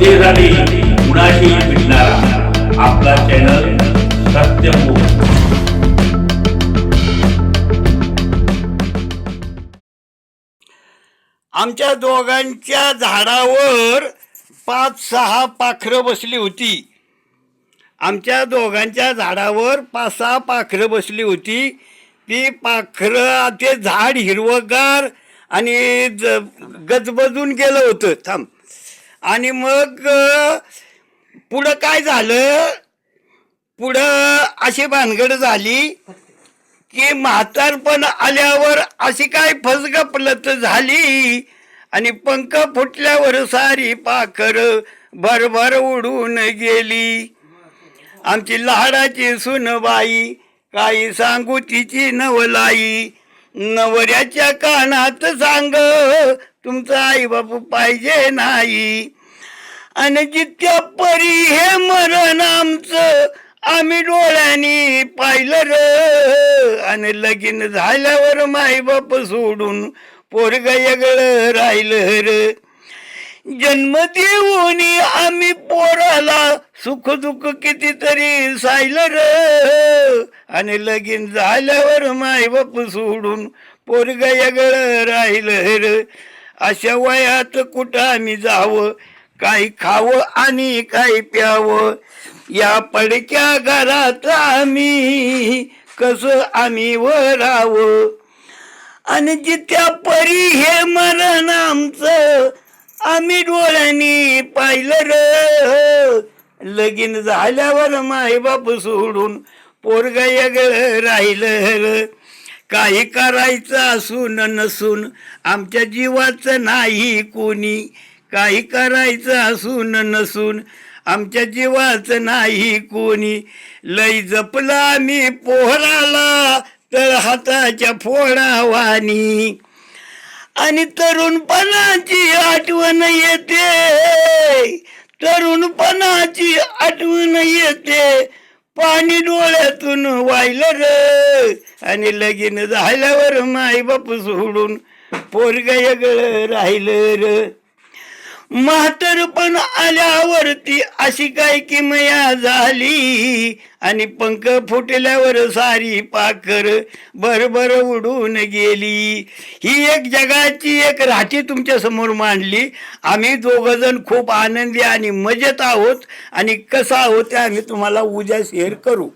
जनतेसाठी कुणाशी भेटणारा आपला चॅनल सत्यमुख आमच्या दोघांच्या झाडावर पाच सहा पाखरं बसली होती. आमच्या दोघांच्या झाडावर पाच सहा पाखरं बसली होती. ती पाखरं ते झाड हिरवगार आणि ज गजबजून गेलं होतं. थांब. आणि मग पुढं काय झालं? पुढं अशी भानगड झाली की म्हातारपण आल्यावर अशी काय फसगपलत झाली आणि पंख फुटल्यावर सारी पाखर भरभर उडून गेली. आमची लाडाची सुनबाई काही सांगू तिची नवलाई. नवऱ्याच्या कानात सांग तुमचा आई बापू पाहिजे नाही. आणि जितक्या परी हे मरण आमचं आम्ही डोळ्यानी पाहिलं र. आणि लगीन झाल्यावर माई बाप सोडून पोरग वेगळं राहिलं र. जन्म देऊन आम्ही पोराला सुख दुःख कितीतरी सायलं र. आणि लगीन झाल्यावर माय बाप सोडून पोरग वेगळं राहिलं र अशा वयात कुठं आम्ही जावं? काही खावं आणि काही प्यावं? या पडक्या घरात आम्ही कसं आम्ही वरावं? आणि जित्या परी हे मरण आमचं आम्ही डोळ्यांनी पाहिलं र. लगीन झाल्यावर मायबाप सोडून पोरग राहिलं काही करायचं असून नसून आमच्या जीवाचं नाही कोणी. काही करायचं असून नसून आमच्या जीवाचं नाही कोणी. लई जपला आम्ही पोहराला तर हाताच्या फोडावानी. आणि तरुणपणाची आठवण येते तरुणपणाची आठवण येते पाणी डोळ्यातून वाहिलं र. आणि लगीन झाल्यावर मायबाप सोडून पोरग वेगळं राहिलं र. म्हातरपण आल्यावरती अशी काय किमया झाली? आणि पंख फुटल्यावर सारी पाखर भरभर उडून गेली. ही एक जगाची एक राठी तुमच्यासमोर मांडली. आम्ही दोघंजण खूप आनंदी आणि मजेत आहोत. आणि कसं आहोत ते आम्ही तुम्हाला उद्या शेअर करू.